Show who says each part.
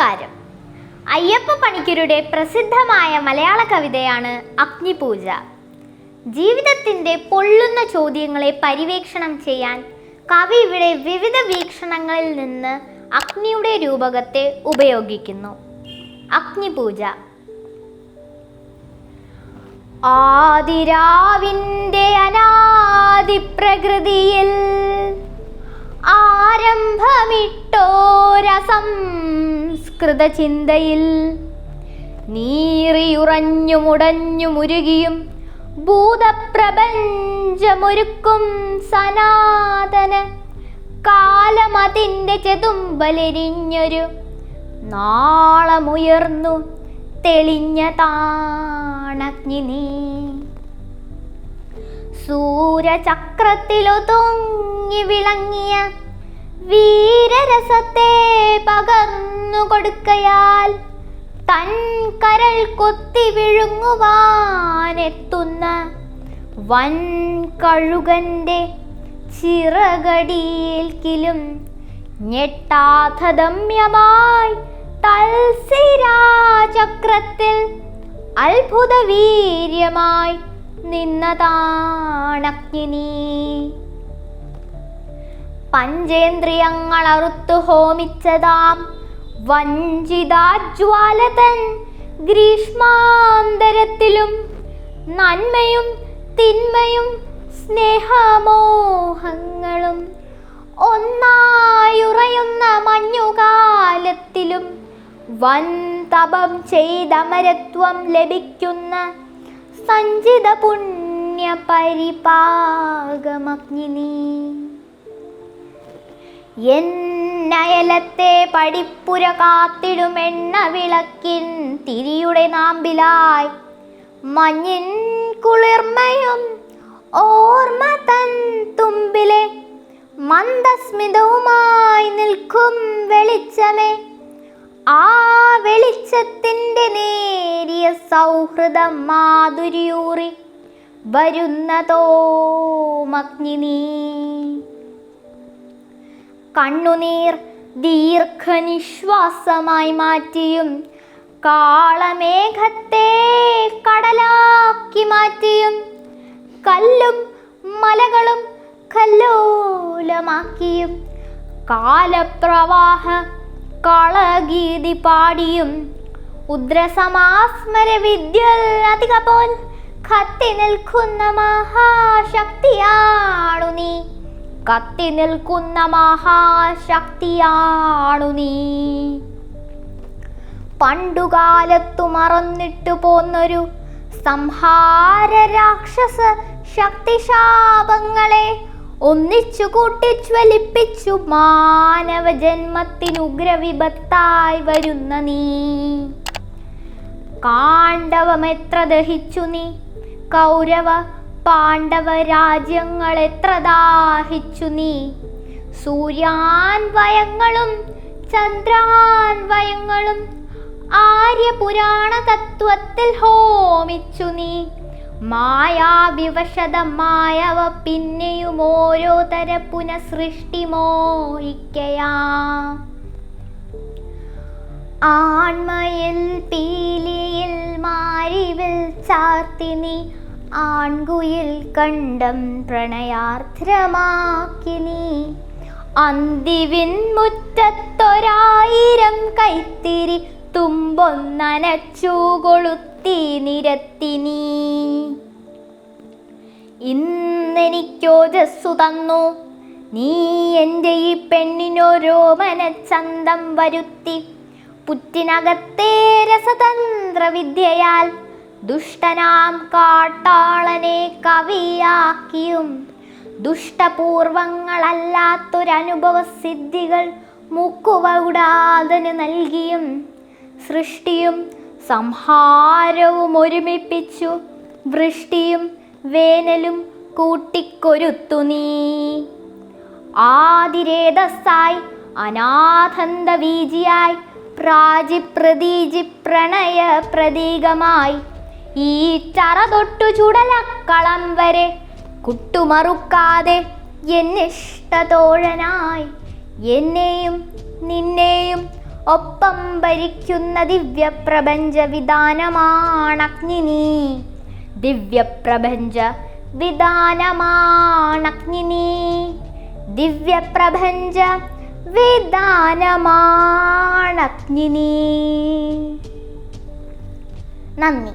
Speaker 1: ചാക്യരുടെ പ്രസിദ്ധമായ മലയാള കവിതയാണ് അഗ്നിപൂജ. ജീവിതത്തിന്റെ പൊള്ളുന്ന ചോദ്യങ്ങളെ പര്യവേക്ഷണം ചെയ്യാൻ കവി ഇവിടെ വിവിധ വീക്ഷണങ്ങളിൽ നിന്ന് അഗ്നിയുടെ രൂപകത്തെ ഉപയോഗിക്കുന്നു. അഗ്നിപൂജ. ആദിരാവിന്റെ അനാദി പ്രകൃതിയിൽ ആരംഭമിട്ടോരസംസ്കൃത ചിന്തയിൽ നീറിയുറഞ്ഞു മുടഞ്ഞു മുരുകിയും ഭൂതപ്രപഞ്ചമൊരുക്കും സനാതന കാലമതിന്റെ ചെതുമ്പലെരിഞ്ഞൊരു നാളമുയർന്നു തെളിഞ്ഞ താണഗ്നി നീ. സൂര്യചക്രത്തിലൊതുങ്ങി വിളങ്ങിയ വീരരസത്തെ പകർന്നു കൊടുക്കയാൽ തൻ കരൾ കൊത്തി വിഴുങ്ങുവാനെത്തുന്ന വൻ കഴുകന്റെ ചിറകടിയിൽക്കിലും ഞെട്ടാഥദമ്യമായി തൽസിരാചക്രത്തിൽ അത്ഭുത വീര്യമായി നിന്നതാണഗ്നി. അറുത്തു ഹോമിച്ചതാം വഞ്ചിതാജ്വാലതൻ ഗ്രീഷ്മാന്തരത്തിലും നന്മയും തിന്മയും സ്നേഹമോഹങ്ങളും ഒന്നായുറയുന്ന മഞ്ഞുകാലത്തിലും വൻ തപം ചെയ്തമരത്വം ലഭിക്കുന്ന സഞ്ചിത പുണ്യ പരിപാകമഗ്നി നീ എന്നയലത്തെ പടിപ്പുര കാത്തിടും എണ്ണ വിളക്കിൻ തിരിയുടെ നാമ്പിലായി. മഞ്ഞിൻ കുളിർമയും ഓർമ്മ തൻ തുമ്പിലെ മന്ദസ്മിതവുമായി നിൽക്കും വെളിച്ചമേ. ആ വെളിച്ചത്തിന്റെ നേരിയ സൗഹൃദം മാധുരിയൂറി വരുന്നതോ മഗ്നിനീ? കണ്ണുനീർ ദീർഘനിശ്വാസമായി മാറ്റിയും കാളമേഘത്തെ കടലാക്കി മാറ്റിയും കല്ലും മലകളും കല്ലോലമാക്കിയും കാലപ്രവാഹ കളഗീതി പാടിയും ഉദ്രസമാസ്മര വിദ്യൽ പോൽ കത്തി നിൽക്കുന്ന മഹാശക്തിയാണു നീ. കത്തി നിൽക്കുന്ന മഹാശക്തിയാണു നീ. പണ്ടുകാലത്തു മറന്നിട്ടു പോന്നൊരു സംഹാര രാക്ഷസ ശക്തിശാപങ്ങളെ ഒന്നിച്ചു കൂട്ടിജ്വലിപ്പിച്ചു മാനവ ജന്മത്തിനുഗ്രവിപത്തായി വരുന്ന നീ. കാണ്ഡവമെത്ര ദഹിച്ചു നീ? കൗരവ പാണ്ഡവ രാജ്യങ്ങൾ എത്ര ദാഹിച്ചു നീ? സൂര്യാൻവയങ്ങളും ചന്ദ്രാൻവയങ്ങളും ആര്യപുരാണ തത്വത്തിൽ ഹോമിച്ചു നീ. മായാവിവശതമായവ പിന്നെയും ഓരോ തര പുനഃസൃഷ്ടി മോഹിക്കയാം ആൺമയിൽ പീലിയിൽ മാരിവിൽ ചാർത്തിനി ആൺകുയിൽ കണ്ടം പ്രണയാർദ്രമാക്കിനി. അന്തിവിൻ മുറ്റത്തൊരായിരം കൈത്തിരി തുമ്പൊന്നനച്ചു കൊളുത്തി നിരത്തിനി. ഇന്നെനിക്കോജസ്സു തന്നു. നീ എന്റെ ഈ പെണ്ണിനോരോ മനച്ചന്തം വരുത്തി. പുറ്റിനകത്തെ രസതന്ത്ര വിദ്യയാൽ ദുഷ്ടനാം കാട്ടാളനെ കവിയാക്കിയും. ദുഷ്ടപൂർവങ്ങളല്ലാത്തൊരനുഭവ സിദ്ധികൾ മുക്കുവകുടാതന് നൽകിയും. സൃഷ്ടിയും സംഹാരവും ഒരുമിപ്പിച്ചു. വൃഷ്ടിയും വേനലും കൂട്ടിക്കൊരുത്തു നീ. ആതിരേതസ്സായി അനാഥന്ത വീജിയായി പ്രാജി പ്രതീജി പ്രണയ പ്രതീകമായി. ഈ ചറ തൊട്ടു ചുടലക്കളം വരെ കുട്ടുമറുക്കാതെ എന്നിഷ്ടതോഴനായി. എന്നെയും നിന്നെയും ഒപ്പം ഭരിക്കുന്ന ദിവ്യപ്രപഞ്ച വിധാനമാണഗ്നിനി ദിവ്യപ്രപഞ്ച വിധാനമാണഗ്നിനി ദിവ്യപ്രപഞ്ച വിധാനമാണഗ്നിനി നന്ദി.